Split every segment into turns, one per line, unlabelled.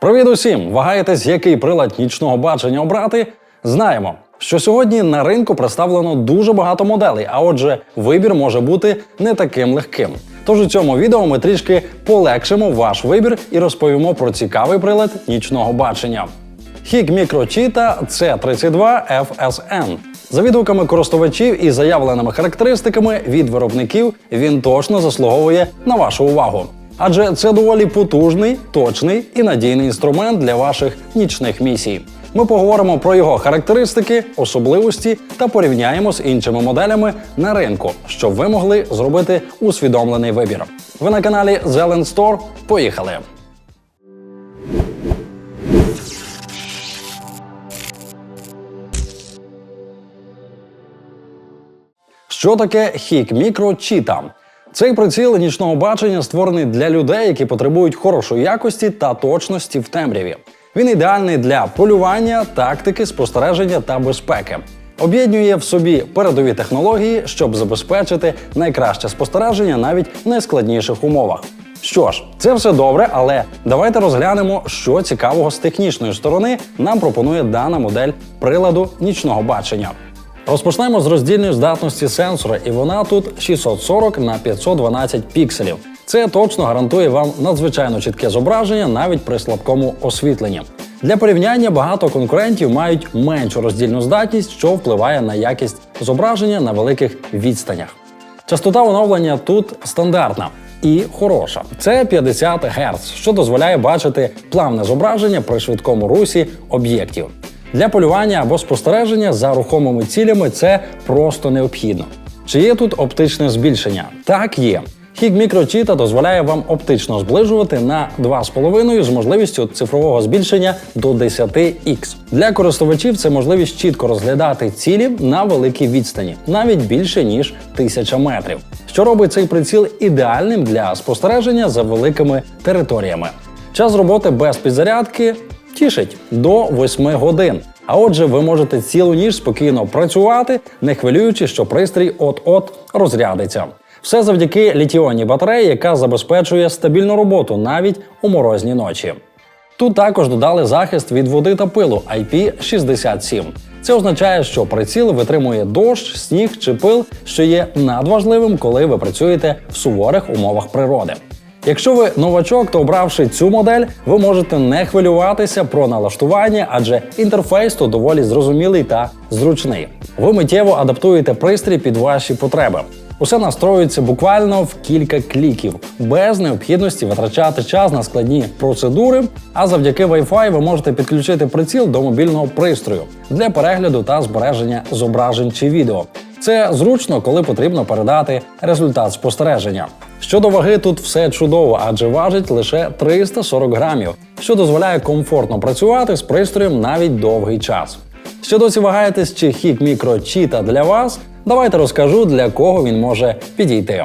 Привіт усім! Вагаєтесь, який прилад нічного бачення обрати? Знаємо, що сьогодні на ринку представлено дуже багато моделей, а отже, вибір може бути не таким легким. Тож у цьому відео ми трішки полегшимо ваш вибір і розповімо про цікавий прилад нічного бачення. Hik Microcheetah C32 FSN. За відгуками користувачів і заявленими характеристиками від виробників він точно заслуговує на вашу увагу. Адже це доволі потужний, точний і надійний інструмент для ваших нічних місій. Ми поговоримо про його характеристики, особливості та порівняємо з іншими моделями на ринку, щоб ви могли зробити усвідомлений вибір. Ви на каналі Zelen Store. Поїхали! Що таке Hik Micro Cheetah? Цей приціл нічного бачення створений для людей, які потребують хорошої якості та точності в темряві. Він ідеальний для полювання, тактики, спостереження та безпеки. Об'єднує в собі передові технології, щоб забезпечити найкраще спостереження навіть в найскладніших умовах. Що ж, це все добре, але давайте розглянемо, що цікавого з технічної сторони нам пропонує дана модель приладу нічного бачення. Розпочнемо з роздільної здатності сенсора, і вона тут 640 на 512 пікселів. Це точно гарантує вам надзвичайно чітке зображення навіть при слабкому освітленні. Для порівняння багато конкурентів мають меншу роздільну здатність, що впливає на якість зображення на великих відстанях. Частота оновлення тут стандартна і хороша. Це 50 Гц, що дозволяє бачити плавне зображення при швидкому русі об'єктів. Для полювання або спостереження за рухомими цілями це просто необхідно. Чи є тут оптичне збільшення? Так, є. Hig Microcheetah дозволяє вам оптично зближувати на 2,5 з можливістю цифрового збільшення до 10х. Для користувачів це можливість чітко розглядати цілі на великій відстані, навіть більше ніж 1000 метрів, що робить цей приціл ідеальним для спостереження за великими територіями. Час роботи без підзарядки тішить до 8 годин. А отже, ви можете цілу ніч спокійно працювати, не хвилюючи, що пристрій от-от розрядиться. Все завдяки літіонній батареї, яка забезпечує стабільну роботу навіть у морозні ночі. Тут також додали захист від води та пилу IP67. Це означає, що приціл витримує дощ, сніг чи пил, що є надважливим, коли ви працюєте в суворих умовах природи. Якщо ви новачок, то обравши цю модель, ви можете не хвилюватися про налаштування, адже інтерфейс тут доволі зрозумілий та зручний. Ви миттєво адаптуєте пристрій під ваші потреби. Усе настроюється буквально в кілька кліків, без необхідності витрачати час на складні процедури. А завдяки Wi-Fi ви можете підключити приціл до мобільного пристрою для перегляду та збереження зображень чи відео. Це зручно, коли потрібно передати результат спостереження. Щодо ваги, тут все чудово, адже важить лише 340 грамів, що дозволяє комфортно працювати з пристроєм навіть довгий час. Ще досі вагаєтесь, чи Hik Micro Cheetah для вас? Давайте розкажу, для кого він може підійти.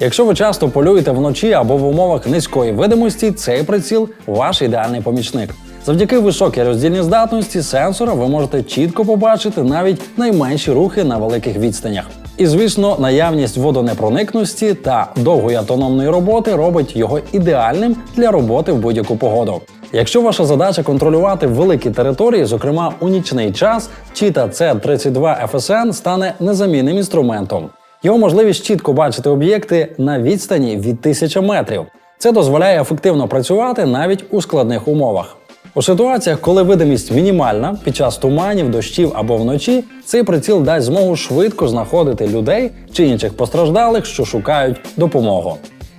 Якщо ви часто полюєте вночі або в умовах низької видимості, цей приціл ваш ідеальний помічник. Завдяки високій роздільній здатності сенсора ви можете чітко побачити навіть найменші рухи на великих відстанях. І, звісно, наявність водонепроникності та довгої автономної роботи робить його ідеальним для роботи в будь-яку погоду. Якщо ваша задача контролювати великі території, зокрема у нічний час, Cheetah C32 FSN стане незамінним інструментом. Його можливість чітко бачити об'єкти на відстані від 1000 метрів. Це дозволяє ефективно працювати навіть у складних умовах. У ситуаціях, коли видимість мінімальна, під час туманів, дощів або вночі, цей приціл дасть змогу швидко знаходити людей чи інших постраждалих, що шукають допомогу.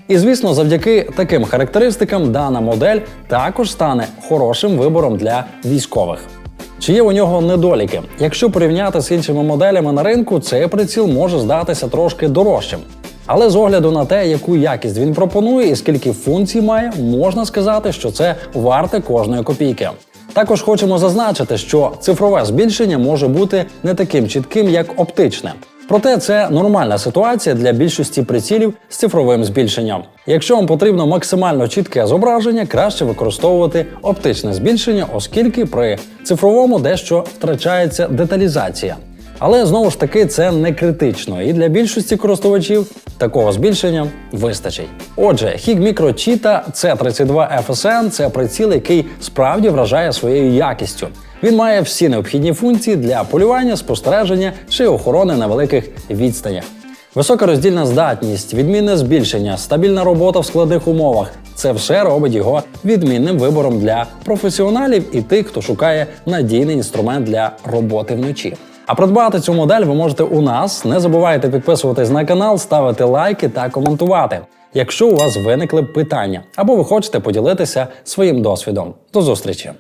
І звісно, завдяки таким характеристикам дана модель також стане хорошим вибором для військових. Чи є у нього недоліки? Якщо порівняти з іншими моделями на ринку, цей приціл може здатися трошки дорожчим. Але з огляду на те, яку якість він пропонує і скільки функцій має, можна сказати, що це варте кожної копійки. Також хочемо зазначити, що цифрове збільшення може бути не таким чітким, як оптичне. Проте це нормальна ситуація для більшості прицілів з цифровим збільшенням. Якщо вам потрібно максимально чітке зображення, краще використовувати оптичне збільшення, оскільки при цифровому дещо втрачається деталізація. Але знову ж таки це не критично, і для більшості користувачів такого збільшення вистачить. Отже, Hig Micro Cheetah C32 FSN – це приціл, який справді вражає своєю якістю. Він має всі необхідні функції для полювання, спостереження чи охорони на великих відстанях. Висока роздільна здатність, відмінне збільшення, стабільна робота в складних умовах це все робить його відмінним вибором для професіоналів і тих, хто шукає надійний інструмент для роботи вночі. А придбати цю модель ви можете у нас. Не забувайте підписуватись на канал, ставити лайки та коментувати, якщо у вас виникли питання або ви хочете поділитися своїм досвідом. До зустрічі!